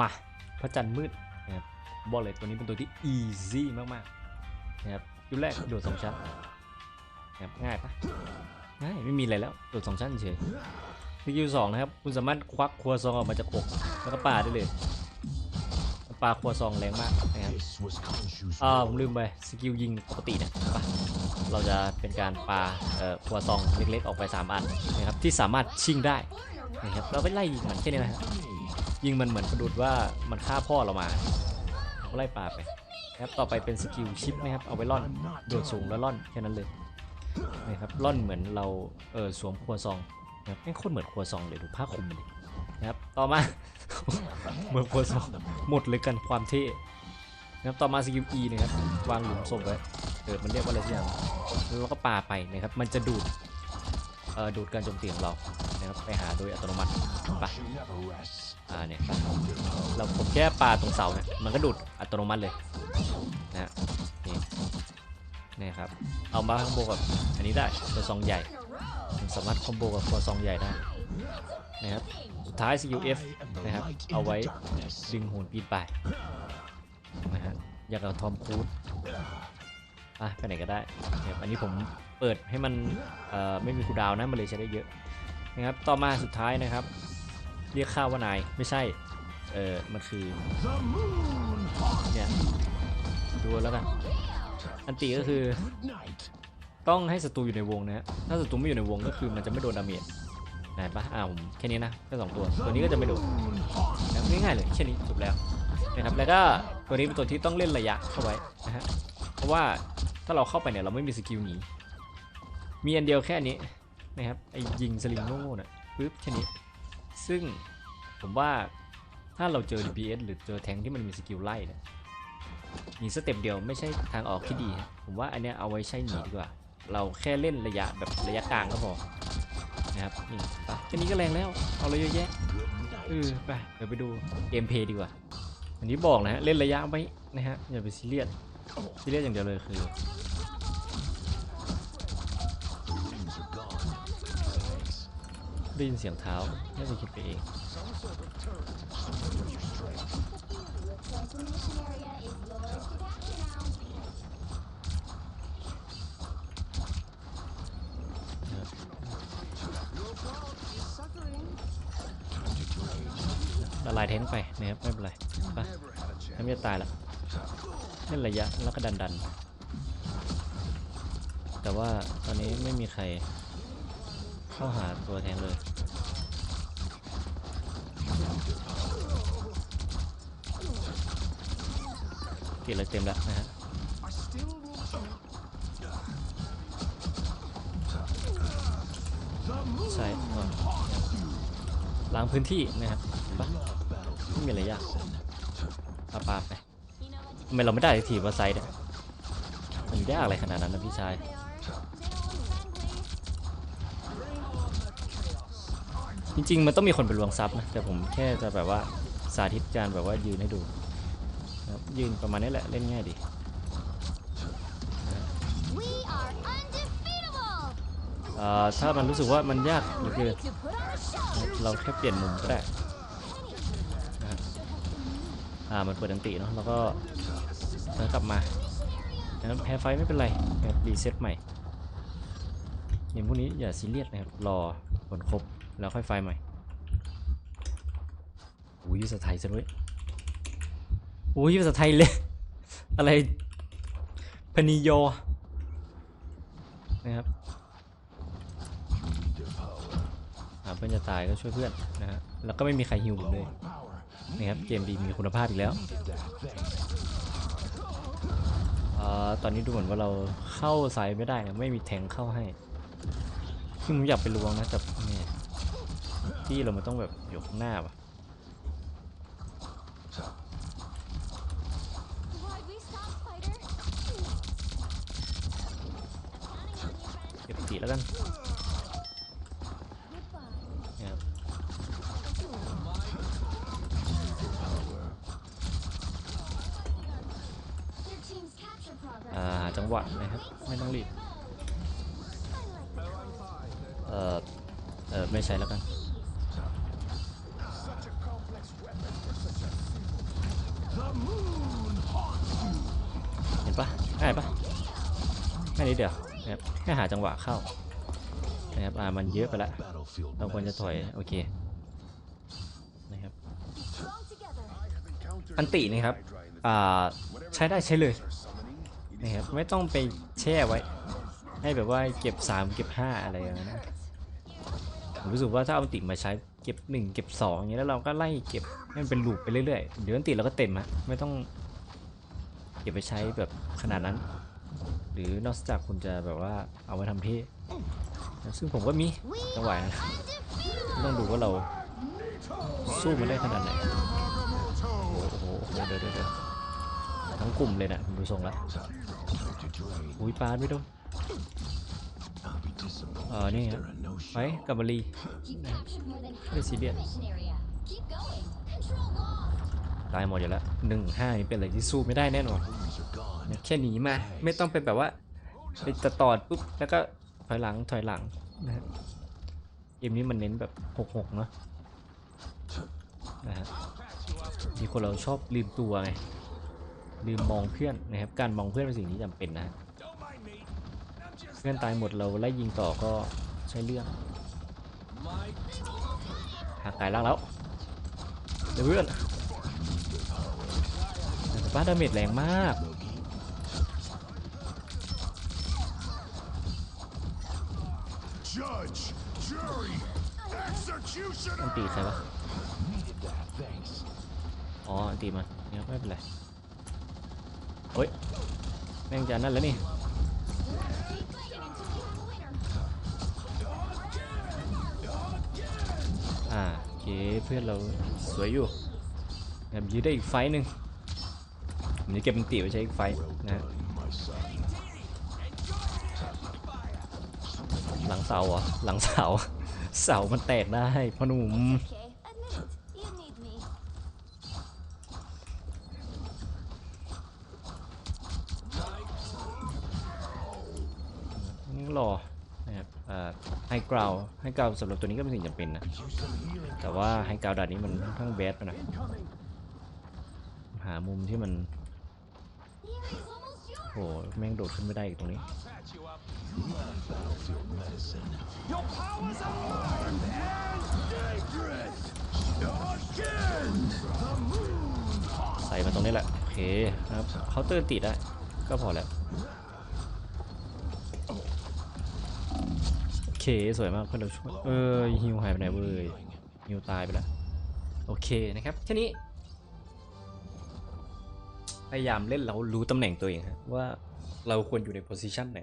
มาพระจันทร์มืดนะครับบอกเลยตัวนี้เป็นตัวที่ easy มากๆนะครับยุคแรกโดดสองชั้นนะครับง่ายปะง่ายไม่มีอะไรแล้วโดดสองชั้นเฉยสกิลสองนะครับคุณสามารถควักครัวซองออกมาจากอกแล้วก็ปาได้เลยปาครัวซองแรงมากนะครับอ่าผมลืมไปสกิลยิงปกตินะปะเราจะเป็นการปาเอ่อครัวซองเล็กๆออกไป3อันนะครับที่สามารถชิงได้นะครับเราไปไล่ยิงมันแค่นี้นะฮะ ยิงมันเหมือนประดุดว่ามันฆ่าพ่อเรามาเราไล่ปลาไปครับต่อไปเป็นสกิลชิปนะครับเอาไว้ล่อนโดดสูงแล้วล่อนแค่นั้นเลยนะครับล่อนเหมือนเราเออสวมครัวซองนะครับไม่โคตรเหมือนครัวซองเลยดูผ้าคลุมมันดินะครับต่อมาเหมือนครัวซองหมดเลยกันความเท่นะครับต่อมาสกิล E นะครับวางหลุมศพไว้เออมันเรียกว่าอะไรสักอย่างแล้วก็ปาไปนะครับมันจะดูดเออดูดการโจมตีของเรา นะครับไปหาโดยอัตโนมัติไปอ่าเนี่ยเราผมแค่ปาตรงเสาเนี่ยมันก็ดูดอัตโนมัติเลยนะนี่นี่ครับเอามาคอมโบกับอันนี้ได้ตัวซองใหญ่มันสามารถคอมโบกับตัวซองใหญ่ได้นะครับสุดท้ายสกิล F นะครับเอาไว้ดึงโหนปีดไปนะฮะอยากเอาทอมครูซอะไปไหนก็ได้นะครับอันนี้ผมเปิดให้มันไม่มีคูดาวน์นะมันเลยใช้ได้เยอะ นะครับ ต่อมาสุดท้ายนะครับ เรียกข้าว่านายไม่ใช่ เออมันคือเนี่ยดูแล้วกันอันตีก็คือต้องให้ศัตรูอยู่ในวงนะฮะถ้าศัตรูไม่อยู่ในวงก็คือมันจะไม่โดนดาเมจนะเห็นปะอ่าผมแค่นี้นะแค่สองตัวตัวนี้ก็จะไม่โดนนะง่ายๆเลยแค่นี้จบแล้วนะครับแล้วก็ตัวนี้เป็นตัวที่ต้องเล่นระยะเข้าไว้นะฮะเพราะว่าถ้าเราเข้าไปเนี่ยเราไม่มีสกิลหนีมีอันเดียวแค่นี้ นะครับไอ้ยิงสลิงโง่น่ะปึ๊บแค่นี้ซึ่งผมว่าถ้าเราเจอ DPS หรือเจอแทงที่มันมีสกิลไล่เนี่ยมีสเต็ปเดียวไม่ใช่ทางออกที่ดี ผมว่าอันเนี้ยเอาไว้ใช้หนีดีกว่า เราแค่เล่นระยะแบบระยะกลางก็พอนะครับนี่ไปแค่นี้ก็แรงแล้ว เอาเลยเยอะแยะเออไปเดี๋ยวไปดูเกมเพย์ดีกว่าอันนี้บอกนะฮะเล่นระยะไว้นะฮะอย่าไปซีเรียสซีเรียสอย่างเดียวเลยคือ ได้ยินเสียงเท้าน่าจะคิดไปเองละลายแทงค์ไปนะครับไม่เป็นไรไปถ้าไม่จะตายละเล่นระยะแล้วก็ดันดันแต่ว่าตอนนี้ไม่มีใคร เข้าหาตัวแทงเลยเกลียดเลยเต็มแล้วนะฮะใช่ก่อนล้างพื้นที่นะครับปะไม่มีอะไรยากปาปาไปทำไมเราไม่ได้ทีว่าไซด์เนี่ยมันยากอะไรขนาดนั้นนะพี่ชาย จริงๆ มันต้องมีคนไปลวงซับนะ แต่ผมแค่จะแบบว่าสาธิตการแบบว่ายืนให้ดูนะครับยืนประมาณนี้แหละ เล่นง่ายดี We are undefeatable. เอ่อถ้ามันรู้สึกว่ามันยากเหรือเกิน To put on a show. เราแค่เปลี่ยนมุมก็ได้นะฮะอ่ามันเปิดอันติเนาะแล้วก็แล้วกลับมานะครับแพ้ไฟไม่เป็นไรแบบรีเซ็ตใหม่เกมพวกนี้อย่าซีเรียสนะครับ รอผลครบ แล้วค่อยไฟใหม่อุ้ยภาษาไทยซะด้วยอุ้ยภาษาไทยเลย อะไรพนิโยนะครับอ่าเพื่อนจะตายก็ช่วยเพื่อนนะฮะแล้วก็ไม่มีใครฮิวผมเลยนะครับเกมดีมีคุณภาพอีกแล้วอ่อตอนนี้ดูเหมือนว่าเราเข้าไซด์ไม่ได้นะไม่มีแทงเข้าให้คือผมอยากไปลวงนะแต่เนี่ย ที่เรามันต้องแบบอยู่ข้างหน้าว่ะ Why'd we stop, Spider? เก็บตีแล้วกัน Goodbye. เนี่ยครับ Your team's capture progress. อ่าหาจังหวะนะครับ ไม่ต้องรีบ เออเออไม่ใช่แล้วกัน เห็นปะง่ายปะแค่นี้เดียวแค่หาจังหวะเข้านะครับอ่ามันเยอะไปละเราควรจะถอยโอเคนะครับอันตินะครับอ่าใช้ได้ใช้เลยนะครับไม่ต้องไปแช่ไว้ ให้แบบว่าเก็บ 3 เก็บ 5 อะไรอย่างนั้นผรู้สึกว่าถ้าเอาติมาใช้ ก็บ1เก็บ2อย่างเงี้แล้วเราก็ไล่เก็บให้มันเป็นลูปไปเรื่อยๆเดี๋ยวอันติเราก็เต็มอะไม่ต้องเก็บไปใช้แบบขนาดนั้น หรือนอกจากคุณจะแบบว่าเอาไว้ทำเท่ซึ่งผมก็มีจังหวะนะต้องดูว่าเราสู้มันได้ขนาดไหนโอ้โหโอ้โหเดี๋ยวเดี๋ยวทั้งกลุ่มเลยนะดูทรงแล้วอุ้ยปาดไม่โดน I'll be disappointed Ờ, nè. if there are no ไป show. กับบาลี You captured more than half Cái gì the điện? mission area. Keep going. Control lost. ตายหมดอยู่แล้วหนึ่งห้านี่เป็นอะไรที่สู้ไม่ได้แน่นอน Wings are gone. เนี่ยแค่หนีมาไม่ต้องไปแบบว่าไปตะตอดปุ๊บแล้วก็ถอยหลังถอยหลังนะฮะเกมนี้มันเน้นแบบหกหกเนาะนะฮะมีคนเราชอบลืมตัวไงลืมมองเพื่อนนะครับการมองเพื่อนเป็นสิ่งที่จำเป็นนะฮะเพื่อนตายหมดเราไล่ยิงต่อก็ ใช้เรื่องหักกายล่างแล้วเดี๋ยวเพื่อนแต่บ้านดาเมจแรงมาก Judge, jury, executioner. อันตีใครวะ Needed that, thanks. อ๋ออันตีมันเนี่ยไม่เป็นไรโอ้ยแม่งจะนั่นแล้วนี่ พื่อนเราสวยอยู่แบบยืดได้อีกไฟหนึ่งผมจะเก็บมันตีไว้ใช้อีกไฟนะหลังเสาเหรอหลังเสาเสามันแตกได้พ่อหนุ่ม นะครับไฮกราวไฮกราวสำหรับตัวนี้ก็เป็นสิ่งจำเป็นนะ แต่ว่าไฮกราวดัดนี้มันค่อนข้างแบดไปหน่อยหามุมที่มัน Hearing's almost yours. โหแม่งโดดขึ้นไม่ได้อีกตรงนี้ใส่มาตรงนี้แหละ โอเคครับเคาน์เตอร์ติดได้ก็พอแล้ว โอเค สวยมากเพื่อนเราช่วยเออฮิวหายไปไหนเว้ยฮิวตายไปแล้วโอเคนะครับแค่นี้ พยายามเล่นเรารู้ตำแหน่งตัวเองฮะว่าเราควรอยู่ในโพสิชันไหน